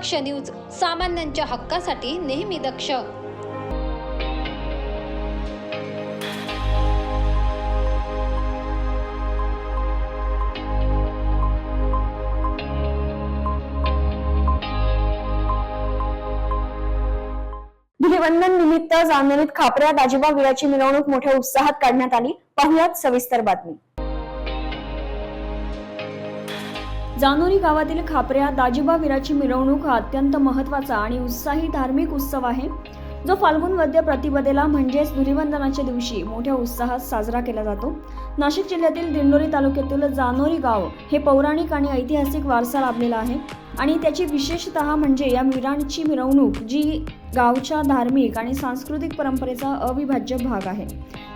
दक्ष news सामान्यांच्या हक्कासाठी नेहमी दक्ष. धुलिवंदन निमित्त जामनेरीत खापऱ्या दाजिबा विळाची मिरवणूक मोठ्या उत्साहात काढण्यात आली. पाहुयात सविस्तर बातमी. जानोरी गावातील खापऱ्या दाजिबा वीराची मिरवणूक हा अत्यंत महत्त्वाचा आणि उत्साही धार्मिक उत्सव आहे. जो फाल्गुन वद्य प्रतिपदेला म्हणजेच धुलिवंदनाच्या दिवशी मोठ्या उत्साहात साजरा केला जातो. नाशिक जिल्ह्यातील दिंडोरी तालुक्यातील जानोरी गाव हे पौराणिक आणि ऐतिहासिक वारसा लाभलेला आहे. आणि त्याची विशेषतः म्हणजे या मिरांची मिरवणूक जी गावच्या धार्मिक आणि सांस्कृतिक परंपरेचा अविभाज्य भाग आहे.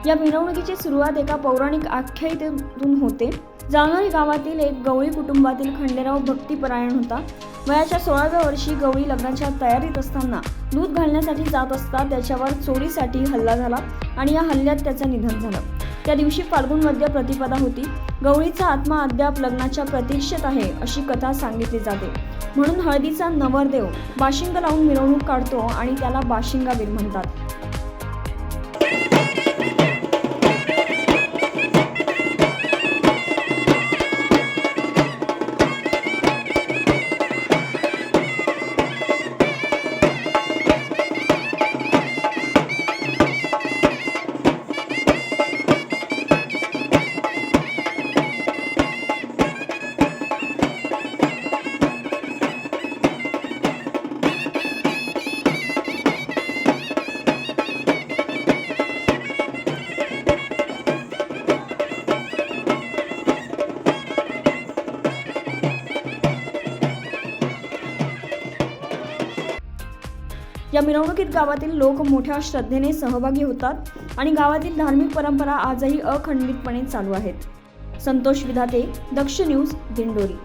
या मिरवणुकीची सुरुवात एका पौराणिक आख्यायिकेतून होते. जाणोरी गावातील एक गवळी कुटुंबातील खंडेराव भक्तिपरायण होता. वयाच्या सोळाव्या वर्षी गवळी लग्नाच्या तयारीत असताना दूध घालण्यासाठी जात असता त्याच्यावर चोरीसाठी हल्ला झाला आणि या हल्ल्यात त्याचं निधन झालं. त्या दिवशी फाल्गुन मध्य प्रतिपदा होती. गवळीचा आत्मा अद्याप लग्नाच्या प्रतीक्षेत आहे अशी कथा सांगितली जाते. म्हणून हळदीचा नवरदेव बाशिंग लावून मिरवणूक काढतो आणि त्याला बाशिंगावीर म्हणतात. या मिरवणुकीत गावातील लोक मोठ्या श्रद्धेने सहभागी होतात आणि गावातील धार्मिक परंपरा आजही अखंडितपणे चालू आहेत. संतोष विधाते दक्ष न्यूज दिंडोरी.